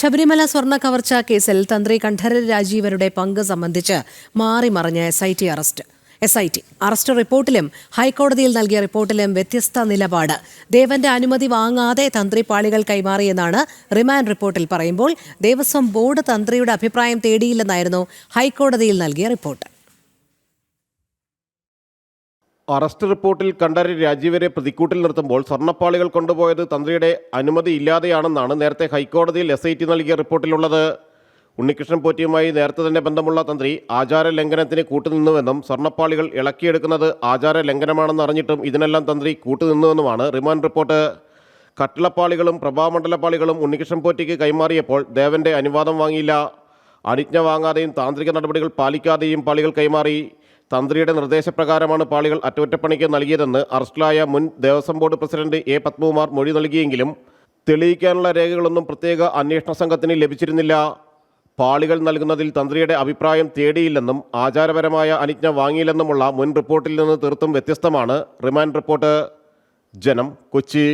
ശബരിമല സ്വർണ കവർച്ച കേസിൽ തന്ത്രി കണ്ഠരർ രാജീവരുടെ പങ്ക് സംബന്ധിച്ച് മാറി മറിഞ്ഞ S I T arrest. S I T arrest റിപ്പോർട്ടിലും ഹൈക്കോടതിയിൽ നൽകിയ റിപ്പോർട്ടിലും വ്യത്യസ്ത നിലപാട്. ദേവന്റെ അനുമതി വാങ്ങാതെ തന്ത്രി പാളികൾ കൈമാറിയെന്നാണ് റിമാൻഡ് റിപ്പോർട്ടിൽ പറയുമ്പോൾ ദേവസ്വം ബോർഡ് തന്ത്രിയുടെ അഭിപ്രായം തേടിയില്ലെന്നായിരുന്നു ഹൈക്കോടതിയിൽ നൽകിയ റിപ്പോർട്ട്. അറസ്റ്റ് റിപ്പോർട്ടിൽ കണ്ഠര് രാജീവരെ പ്രതിക്കൂട്ടിൽ നിർത്തുമ്പോൾ സ്വർണപ്പാളികൾ കൊണ്ടുപോയത് തന്ത്രിയുടെ അനുമതി ഇല്ലാതെയാണെന്നാണ് നേരത്തെ ഹൈക്കോടതിയിൽ എസ് ഐ ടി നൽകിയ റിപ്പോർട്ടിലുള്ളത്. ഉണ്ണികൃഷ്ണൻ പോറ്റിയുമായി നേരത്തെ തന്നെ ബന്ധമുള്ള തന്ത്രി ആചാര ലംഘനത്തിന് കൂട്ടുനിന്നുവെന്നും സ്വർണപ്പാളികൾ ഇളക്കിയെടുക്കുന്നത് ആചാര ലംഘനമാണെന്ന് അറിഞ്ഞിട്ടും ഇതിനെല്ലാം തന്ത്രി കൂട്ടുനിന്നുവെന്നുമാണ് റിമാൻഡ് റിപ്പോർട്ട്. കട്ടിളപ്പാളികളും പ്രഭാമണ്ഡലപ്പാളികളും ഉണ്ണികൃഷ്ണൻ പോറ്റിക്ക് കൈമാറിയപ്പോൾ ദേവന്റെ അനുവാദം വാങ്ങിയില്ല. അനുജ്ഞ വാങ്ങാതെയും താന്ത്രിക നടപടികൾ പാലിക്കാതെയും പാളികൾ കൈമാറി. തന്ത്രിയുടെ നിർദ്ദേശപ്രകാരമാണ് പാളികൾ അറ്റകുറ്റപ്പണിക്ക് നൽകിയതെന്ന് അറസ്റ്റിലായ മുൻ Devaswom board president A Padmakumar മൊഴി നൽകിയെങ്കിലും തെളിയിക്കാനുള്ള രേഖകളൊന്നും പ്രത്യേക അന്വേഷണ സംഘത്തിന് ലഭിച്ചിരുന്നില്ല. പാളികൾ നൽകുന്നതിൽ തന്ത്രിയുടെ അഭിപ്രായം തേടിയില്ലെന്നും ആചാരപരമായ അനുജ്ഞ വാങ്ങിയില്ലെന്നുമുള്ള മുൻ റിപ്പോർട്ടിൽ നിന്ന് തീർത്തും വ്യത്യസ്തമാണ്. റിമാൻഡ് റിപ്പോർട്ട് ജനം കൊച്ചി.